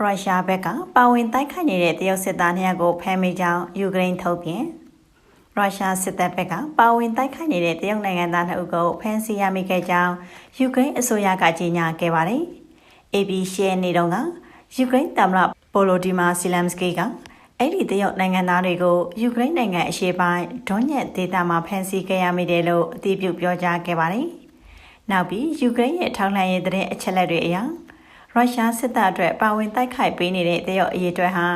ရုရှားဘက်ကပါဝင်တိုက်ခိုက်နေတဲ့တရုတ်စစ်သားနှစ်ယောက်ကိုဖမ်းမိကြောင်းယူကရိန်းထုတ်ပြန်ရုရှားစစ်တပ်ဘက်ကပါဝင်တိုက်ခိုက်နေတဲ့တရုတ်နိုင်ငံသားနှစ်ဦးကိုဖမ်းဆီးရမိခဲ့ကြောင်းယူကရိန်းအစိုးရကကြေညာခဲ့ပါတယ်။ AB ရှယ်နေတော့ကယူကရိန်းသမ္မတပိုလိုဒီမာဆီလမ်စကီကအဲ့ဒီတရုတ်နိုင်ငံသားတွေကိုယူကရိန်းနိုင်ငံအရှေ့ပိုင်းဒွန်ညက်ဒေသမှာဖမ်းဆီးခဲ့ရမိတယ်လို့အတည်ပြုပြောကြားခဲ့ပါတယ်။နောက်ပြီးယူကရိန်းရဲ့ထောက်လှမ်းရေးတဲ့အချက်လက်တွေအရ ရုရှားစစ်တပ်အတွက်ပါဝင်တိုက်ခိုက်ပေးနေတဲ့တရုတ်အရေးအတွက်ဟာ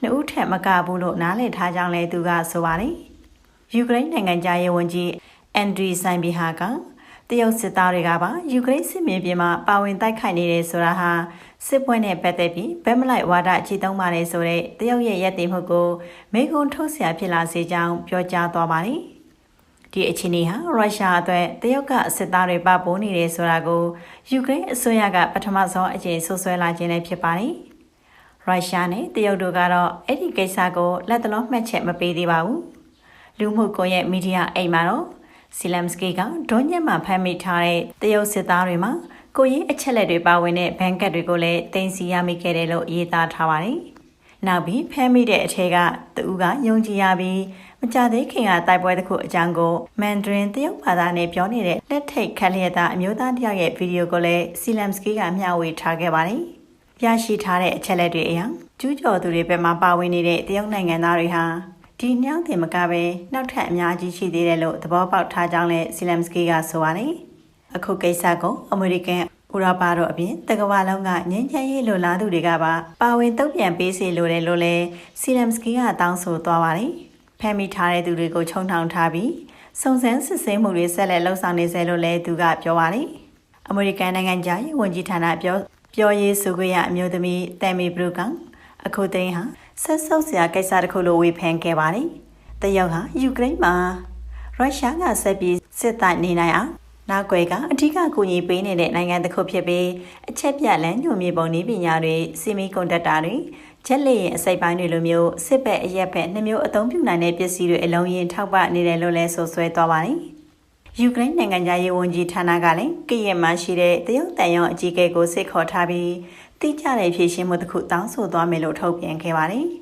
နှစ်ဦးထက်မကဘူးလို့နားလည်ထားကြောင်းလည်းသူကဆိုပါတယ်။ယူကရိန်းနိုင်ငံသားရေးဝန်ကြီးအန်ဒရီဆိုင်ဘီဟာကတရုတ်စစ်သားတွေကပါယူကရိန်းစစ်မြေပြင်မှာပါဝင်တိုက်ခိုက်နေတယ်ဆိုတာဟာစစ်ပွဲနဲ့ပတ်သက်ပြီးဗက်မလိုက်ဝါဒကြီးသုံးပါလေဆိုတဲ့တရုတ်ရဲ့ရည်တည်မှုကိုမေကွန်ထုတ်ဆရာဖြစ်လာစေကြောင်းပြောကြားသွားပါတယ်။ ဒီအခြေအနေဟာရုရှားအတွက်တရုတ်ကစစ်သားတွေပပိုးနေတယ်ဆိုတာကိုယူကရိန်းအစိုးရကပထမဆုံးအကြိမ်ဆွဆွဲလာခြင်းလည်းဖြစ်ပါတယ်။ရုရှားနဲ့တရုတ်တို့ကတော့အဲ့ဒီကိစ္စကိုလက်တလုံးမှတ်ချက်မပေးသေးပါဘူး။လူမှုကွန်ရက်မီဒီယာအိမ်မှာတော့စီလမ်စကီကဒွန်ညက်မှာဖမ်းမိထားတဲ့တရုတ်စစ်သားတွေမှာကိုရင်းအချက်လက်တွေပါဝင်တဲ့ဘန်ကတ်တွေကိုလည်းတင်စီရမိခဲ့တယ်လို့ရေးသားထားပါတယ်။ နောက်ပြီးဖမ်းမိတဲ့အထက်ကသူကယုံကြည်ရပြီးမကြသေးခင်ကတိုက်ပွဲတစ်ခုအကြောင်းကိုမန်ဒရင်တရုတ်ဘာသာနဲ့ပြောနေတဲ့လက်ထိတ်ခက်လျက်သားအမျိုးသားတယောက်ရဲ့ဗီဒီယိုကိုလည်းစီလမ်စကီကမျှဝေထားခဲ့ပါတယ်။ရရှိထားတဲ့အချက်လက်တွေအရကျူးကျော်သူတွေဘက်မှပါဝင်နေတဲ့တရုတ်နိုင်ငံသားတွေဟာဒီညောင်းတင်မကပဲနောက်ထပ်အများကြီးရှိသေးတယ်လို့သဘောပေါက်ထားကြောင်းလည်းစီလမ်စကီကဆိုပါတယ်။အခုကိစ္စကိုအမေရိကန် ဥရောပတို့အပြင်တကမ္ဘာလုံးကငင်းချမ်းရေးလိုလားသူတွေကပါပါဝင်တုံ့ပြန်ပေးစီလိုတယ်လို့လည်းစီလမ်စကီကတောင်းဆိုသွားပါတယ်။ဖမ်းမိထားတဲ့သူတွေကိုခြုံထောင်ထားပြီးစုံစမ်းစစ်ဆေးမှုတွေဆက်လက်လှုပ်ဆောင်နေစေလို့လည်းသူကပြောပါတယ်။အမေရိကန်နိုင်ငံသားရေးဝန်ကြီးဌာနပြောပြောရေးဆိုခွင့်ရအမျိုးသမီးတမ်မီဘရူကအခုသိန်းဟာဆက်ဆုပ်စရာကိစ္စတစ်ခုလိုဝေဖန်ခဲ့ပါတယ်။တရုတ်ဟာယူကရိန်းမှာရုရှားကဆက်ပြီးစစ်တိုက်နေနိုင်အောင် နောက်ွယ်ကအထူးကူညီပေးနေတဲ့နိုင်ငံတစ်ခုဖြစ်ပြီးအချက်ပြလန်းညွန်မြေပုံနည်းပညာတွေစီမီကွန်ဒက်တာတွေချက်လက်ရင်အစိပ်ပိုင်းတွေလိုမျိုးစစ်ဘက်အရက်ဘက်နှမျိုးအသုံးပြုနိုင်တဲ့ပစ္စည်းတွေအလုံးရင်ထောက်ပနေတယ်လို့လည်းဆိုဆွဲသွားပါတယ်။ယူကရိန်းနိုင်ငံသားရေးဝန်ကြီးဌာနကလည်းကရမှရှိတဲ့တရုတ်တန်ရုံအကြီးအကဲကိုစစ်ခေါ်ထားပြီးတိကျတဲ့ဖြည့်ရှင်းမှုတစ်ခုတောင်းဆိုသွားမယ်လို့ထုတ်ပြန်ခဲ့ပါတယ်။